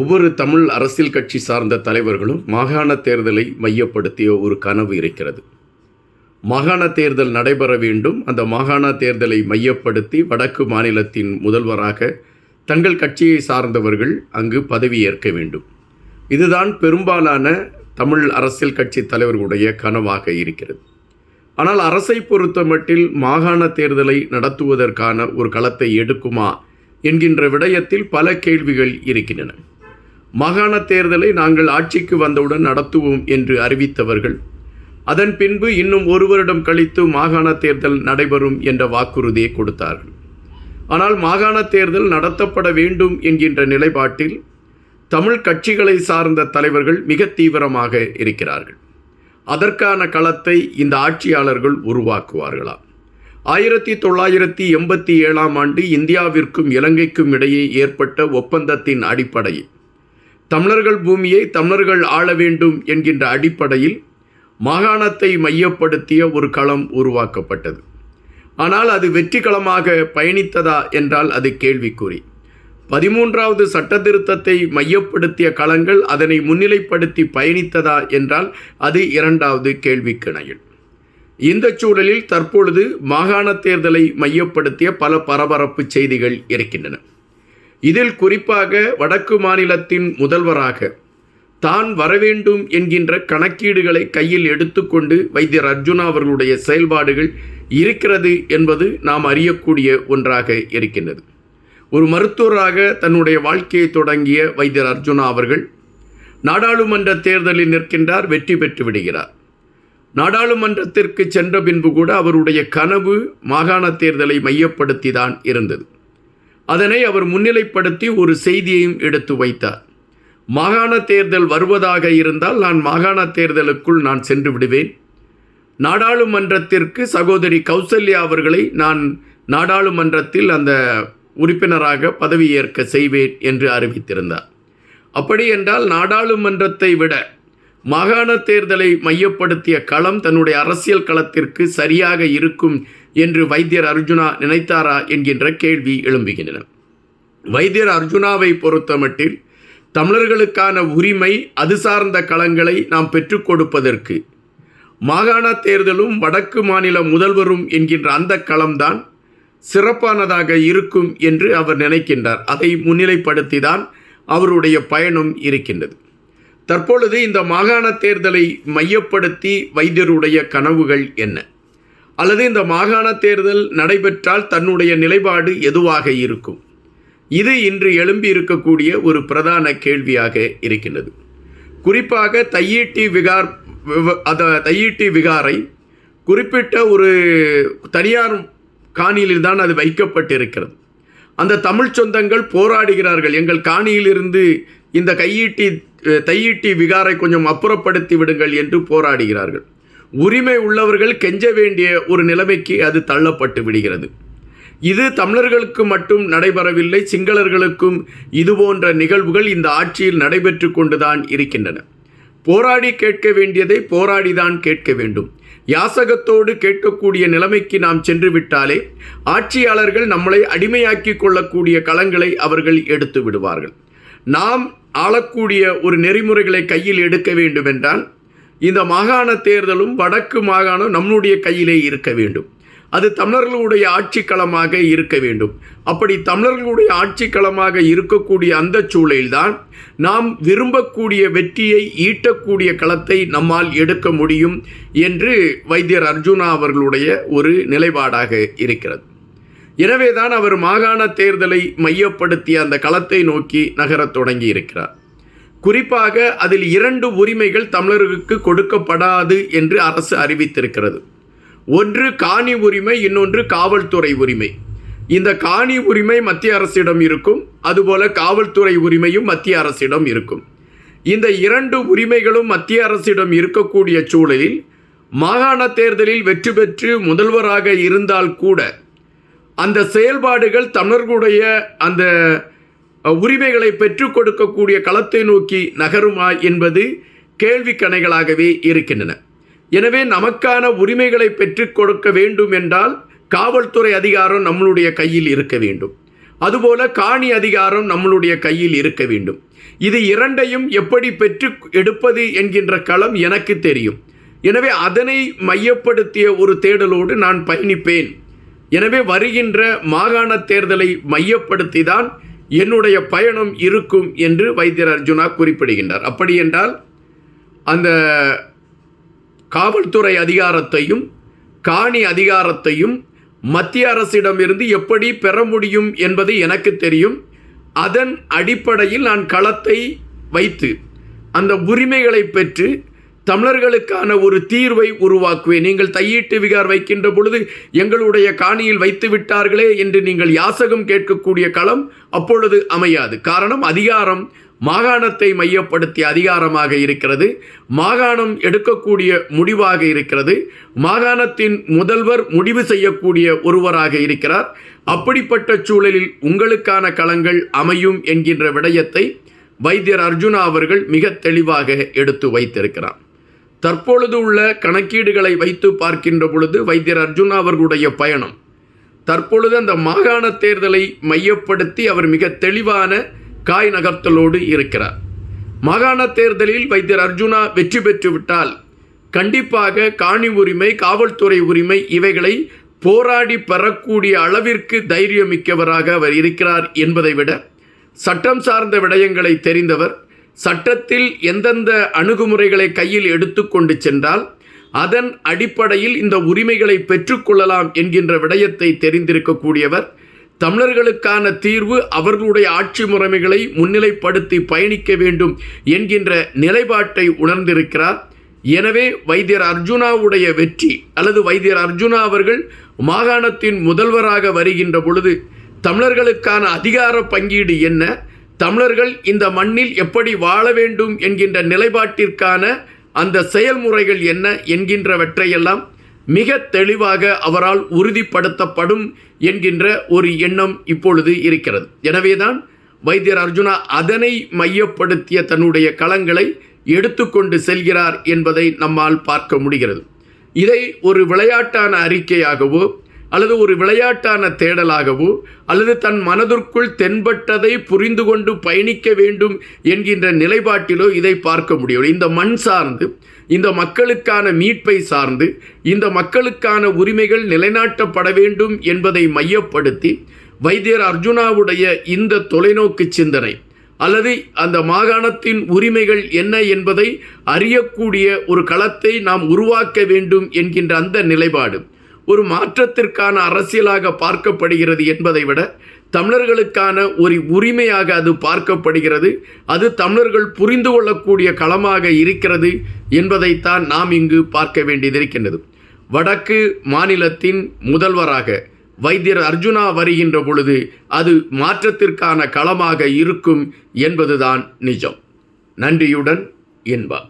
ஒவ்வொரு தமிழ் அரசியல் கட்சி சார்ந்த தலைவர்களும் மாகாண தேர்தலை மையப்படுத்திய ஒரு கனவு இருக்கிறது. மாகாண தேர்தல் நடைபெற வேண்டும். அந்த மாகாண தேர்தலை மையப்படுத்தி வடக்கு மாநிலத்தின் முதல்வராக தங்கள் கட்சியை சார்ந்தவர்கள் அங்கு பதவியேற்க வேண்டும். இதுதான் பெரும்பாலான தமிழ் அரசியல் கட்சி தலைவர்களுடைய கனவாக இருக்கிறது. ஆனால் அரசை பொறுத்தமட்டில் மாகாண தேர்தலை நடத்துவதற்கான ஒரு களத்தை எடுக்குமா என்கின்ற விடயத்தில் பல கேள்விகள் இருக்கின்றன. மாகாண தேர்தலை நாங்கள் ஆட்சிக்கு வந்தவுடன் நடத்துவோம் என்று அறிவித்தவர்கள். அதன் பின்பு இன்னும் ஒரு வருடம் கழித்து மாகாண தேர்தல் நடைபெறும் என்ற வாக்குறுதியை கொடுத்தார்கள். ஆனால் மாகாண தேர்தல் நடத்தப்பட வேண்டும் என்கின்ற நிலைப்பாட்டில் தமிழ் கட்சிகளை சார்ந்த தலைவர்கள் மிக தீவிரமாக இருக்கிறார்கள். அதற்கான களத்தை இந்த ஆட்சியாளர்கள் உருவாக்குவார்களா? ஆயிரத்தி தொள்ளாயிரத்தி எண்பத்தி ஏழாம் ஆண்டு இந்தியாவிற்கும் இலங்கைக்கும் இடையே ஏற்பட்ட ஒப்பந்தத்தின் அடிப்படையில் தமிழர்கள் பூமியை தமிழர்கள் ஆள வேண்டும் என்கின்ற அடிப்படையில் மாகாணத்தை மையப்படுத்திய ஒரு களம் உருவாக்கப்பட்டது. ஆனால் அது வெற்றிகளமாக பயணித்ததா என்றால் அது கேள்விக்குறி. பதிமூன்றாவது சட்டத்திருத்தத்தை மையப்படுத்திய களங்கள் அதனை முன்னிலைப்படுத்தி பயணித்ததா என்றால் அது இரண்டாவது கேள்விக்கிணையில். இந்த சூழலில் தற்பொழுது மாகாண தேர்தலை மையப்படுத்திய பல பரபரப்பு செய்திகள் இருக்கின்றன. இதில் குறிப்பாக வடக்கு மாநிலத்தின் முதல்வராக தான் வரவேண்டும் என்கின்ற கணக்கீடுகளை கையில் எடுத்துக்கொண்டு வைத்தியர் அர்ஜுனா அவர்களுடைய செயல்பாடுகள் இருக்கிறது என்பது நாம் அறியக்கூடிய ஒன்றாக இருக்கின்றது. ஒரு மருத்துவராக தன்னுடைய வாழ்க்கையை தொடங்கிய வைத்தியர் அர்ஜுனா அவர்கள் நாடாளுமன்ற தேர்தலில் நிற்கின்றார் வெற்றி பெற்று விடுகிறார். நாடாளுமன்றத்திற்கு சென்ற பின்பு கூட அவருடைய கனவு மாகாண தேர்தலை மையப்படுத்தி தான் இருந்தது. அதனை அவர் முன்னிலைப்படுத்தி ஒரு செய்தியையும் எடுத்து வைத்தார். மாகாண தேர்தல் வருவதாக இருந்தால் நான் மாகாண தேர்தலுக்குள் நான் சென்று விடுவேன். நாடாளுமன்றத்திற்கு சகோதரி கௌசல்யா அவர்களை நான் நாடாளுமன்றத்தில் அந்த உறுப்பினராக பதவியேற்க செய்வேன் என்று அறிவித்திருந்தார். அப்படி என்றால் நாடாளுமன்றத்தை விட மாகாண தேர்தலை மையப்படுத்திய களம் தன்னுடைய அரசியல் களத்திற்கு சரியாக இருக்கும் என்று வைத்தியர் அர்ஜுனா நினைத்தாரா என்கின்ற கேள்வி எழும்புகின்றன. வைத்தியர் அர்ஜுனாவை பொறுத்தமட்டில் தமிழர்களுக்கான உரிமை அது சார்ந்த களங்களை நாம் பெற்றுக் கொடுப்பதற்கு மாகாண தேர்தலும் வடக்கு மாநில முதல்வரும் என்கின்ற அந்த களம்தான் சிறப்பானதாக இருக்கும் என்று அவர் நினைக்கின்றார். அதை முன்னிலைப்படுத்தி தான் அவருடைய பயணம் இருக்கின்றது. தற்பொழுது இந்த மாகாண தேர்தலை மையப்படுத்தி வைத்தியருடைய கனவுகள் என்ன? அல்லது இந்த மாகாண தேர்தல் நடைபெற்றால் தன்னுடைய நிலைப்பாடு எதுவாக இருக்கும்? இது இன்று எழும்பி இருக்கக்கூடிய ஒரு பிரதான கேள்வியாக இருக்கின்றது. குறிப்பாக தையீட்டி விகார் அத தையீட்டி விகாரை குறிப்பிட்ட ஒரு தனியார் காணியில் தான் அது வைக்கப்பட்டிருக்கிறது. அந்த தமிழ் சொந்தங்கள் போராடுகிறார்கள். எங்கள் காணியிலிருந்து இந்த கையீட்டி தையீட்டி விகாரை கொஞ்சம் அப்புறப்படுத்தி விடுங்கள் என்று போராடுகிறார்கள். உரிமை உள்ளவர்கள் கெஞ்ச வேண்டிய ஒரு நிலைமைக்கு அது தள்ளப்பட்டு விடுகிறது. இது தமிழர்களுக்கு மட்டும் நடைபெறவில்லை சிங்களர்களுக்கும் இது போன்ற நிகழ்வுகள் இந்த ஆட்சியில் நடைபெற்று கொண்டுதான் இருக்கின்றன. போராடி கேட்க வேண்டியதை போராடிதான் கேட்க வேண்டும். யாசகத்தோடு கேட்கக்கூடிய நிலைமைக்கு நாம் சென்று விட்டாலே ஆட்சியாளர்கள் நம்மளை அடிமையாக்கி கொள்ளக்கூடிய களங்களை அவர்கள் எடுத்து விடுவார்கள். நாம் ஆளக்கூடிய ஒரு நெறிமுறைகளை கையில் எடுக்க வேண்டுமென்றால் இந்த மாகாண தேர்தலும் வடக்கு மாகாணம் நம்முடைய கையிலே இருக்க வேண்டும். அது தமிழர்களுடைய ஆட்சிக்களமாக இருக்க வேண்டும். அப்படி தமிழர்களுடைய ஆட்சிக்களமாக இருக்கக்கூடிய அந்த சூழலில்தான் நாம் விரும்பக்கூடிய வெற்றியை ஈட்டக்கூடிய களத்தை நம்மால் எடுக்க முடியும் என்று வைத்தியர் அர்ஜுனா அவர்களுடைய ஒரு நிலைப்பாடாக இருக்கிறது. எனவேதான் அவர் மாகாண தேர்தலை மையப்படுத்திய அந்த களத்தை நோக்கி நகரத் தொடங்கி இருக்கிறார் குறிப்பாக அதில் இரண்டு உரிமைகள் தமிழர்களுக்கு கொடுக்கப்படாது என்று அரசு அறிவித்திருக்கிறது. ஒன்று காணி உரிமை இன்னொன்று காவல்துறை உரிமை. இந்த காணி உரிமை மத்திய அரசிடம் இருக்கும் அதுபோல காவல்துறை உரிமையும் மத்திய அரசிடம் இருக்கும். இந்த இரண்டு உரிமைகளும் மத்திய அரசிடம் இருக்கக்கூடிய சூழலில் மாகாண தேர்தலில் வெற்றி பெற்று முதல்வராக இருந்தால் கூட அந்த செயல்பாடுகள் தமிழர்களுடைய அந்த உரிமைகளை பெற்றுக் கொடுக்கக்கூடிய களத்தை நோக்கி நகருமா என்பது கேள்விக்கணைகளாகவே இருக்கின்றன. எனவே நமக்கான உரிமைகளை பெற்றுக் கொடுக்க வேண்டும் என்றால் காவல்துறை அதிகாரம் நம்மளுடைய கையில் இருக்க வேண்டும். அதுபோல காணி அதிகாரம் நம்மளுடைய கையில் இருக்க வேண்டும். இது இரண்டையும் எப்படி பெற்று எடுப்பது என்கின்ற களம் எனக்கு தெரியும். எனவே அதனை மையப்படுத்திய ஒரு தேடலோடு நான் பயணிப்பேன். எனவே வருகின்ற மாகாண தேர்தலை மையப்படுத்தி தான் என்னுடைய பயணம் இருக்கும் என்று வைத்தியர் அர்ஜுனா குறிப்பிடுகின்றார். அப்படி என்றால் அந்த காவல்துறை அதிகாரத்தையும் காணி அதிகாரத்தையும் மத்திய அரசிடமிருந்து எப்படி பெற முடியும் என்பது எனக்கு தெரியும். அதன் அடிப்படையில் நான் களத்தை வைத்து அந்த உரிமைகளை பெற்று தமிழர்களுக்கான ஒரு தீர்வை உருவாக்குவேன். நீங்கள் தையீட்டு விகார் வைக்கின்ற பொழுது எங்களுடைய காணியில் வைத்து விட்டார்களே என்று நீங்கள் யாசகம் கேட்கக்கூடிய களம் அப்பொழுது அமையாது. காரணம் அதிகாரம் மாகாணத்தை மையப்படுத்திய அதிகாரமாக இருக்கிறது. மாகாணம் எடுக்கக்கூடிய முடிவாக இருக்கிறது. மாகாணத்தின் முதல்வர் முடிவு செய்யக்கூடிய ஒருவராக இருக்கிறார். அப்படிப்பட்ட சூழலில் உங்களுக்கான களங்கள் அமையும் என்கின்ற விடயத்தை வைத்தியர் அர்ஜுனா அவர்கள் மிக தெளிவாக எடுத்து வைத்திருக்கிறார். தற்பொழுது உள்ள கணக்கீடுகளை வைத்து பார்க்கின்ற பொழுது வைத்தியர் அர்ஜுனா அவர்களுடைய பயணம். தற்பொழுது அந்த மாகாண தேர்தலை மையப்படுத்தி அவர் மிக தெளிவான காய் நகர்த்தலோடு இருக்கிறார். மாகாண தேர்தலில் வைத்தியர் அர்ஜுனா வெற்றி பெற்றுவிட்டால் கண்டிப்பாக காணி உரிமை காவல்துறை உரிமை இவைகளை போராடி பெறக்கூடிய அளவிற்கு தைரியமிக்கவராக அவர் இருக்கிறார் என்பதை விட சட்டம் சார்ந்த விடயங்களை தெரிந்தவர் சட்டத்தில் எந்தெந்த அணுகுமுறைகளை கையில் எடுத்துக்கொண்டு சென்றால் அதன் அடிப்படையில் இந்த உரிமைகளை பெற்றுக்கொள்ளலாம் என்கின்ற விடயத்தை தெரிந்திருக்கக்கூடியவர் தமிழர்களுக்கான தீர்வு அவர்களுடைய ஆட்சி முறைமைகளை முன்னிலைப்படுத்தி பயணிக்க வேண்டும் என்கின்ற நிலைப்பாட்டை உணர்ந்திருக்கிறார். எனவே வைத்தியர் அர்ஜுனாவுடைய வெற்றி அல்லது வைத்தியர் அர்ஜுனா அவர்கள் மாகாணத்தின் முதல்வராக வருகின்ற பொழுது தமிழர்களுக்கான அதிகார பங்கீடு என்ன? தமிழர்கள் இந்த மண்ணில் எப்படி வாழ வேண்டும் என்கின்ற நிலைப்பாட்டிற்கான அந்த செயல்முறைகள் என்ன என்கின்றவற்றையெல்லாம் மிக தெளிவாக அவரால் உறுதிப்படுத்தப்படும் என்கின்ற ஒரு எண்ணம் இப்பொழுது இருக்கிறது. எனவேதான் வைத்தியர் அர்ஜுனா அதனை மையப்படுத்திய தன்னுடைய களங்களை எடுத்துக்கொண்டு செல்கிறார் என்பதை நம்மால் பார்க்க முடிகிறது. இதை ஒரு விளையாட்டான அறிக்கையாகவோ அல்லது ஒரு விளையாட்டான தேடலாகவோ அல்லது தன் மனதிற்குள் தென்பட்டதை புரிந்து கொண்டு பயணிக்க வேண்டும் என்கின்ற நிலைப்பாட்டிலோ இதை பார்க்க முடியும் இந்த மண் சார்ந்து இந்த மக்களுக்கான மீட்பை சார்ந்து இந்த மக்களுக்கான உரிமைகள் நிலைநாட்டப்பட வேண்டும் என்பதை மையப்படுத்தி வைத்தியர் அர்ஜுனாவுடைய இந்த தொலைநோக்கு சிந்தனை அல்லது அந்த மாகாணத்தின் உரிமைகள் என்ன என்பதை அறியக்கூடிய ஒரு களத்தை நாம் உருவாக்க வேண்டும் என்கின்ற அந்த நிலைப்பாடு ஒரு மாற்றத்திற்கான அரசியலாக பார்க்கப்படுகிறது என்பதை விட தமிழர்களுக்கான ஒரு உரிமையாக அது பார்க்கப்படுகிறது. அது தமிழர்கள் புரிந்து கொள்ளக்கூடிய களமாக இருக்கிறது என்பதைத்தான் நாம் இங்கு பார்க்க வேண்டியதிருக்கின்றது வடக்கு மாநிலத்தின் முதல்வராக வைத்தியர் அர்ஜுனா வருகின்ற பொழுது அது மாற்றத்திற்கான களமாக இருக்கும் என்பதுதான் நிஜம். நன்றியுடன் என்பார்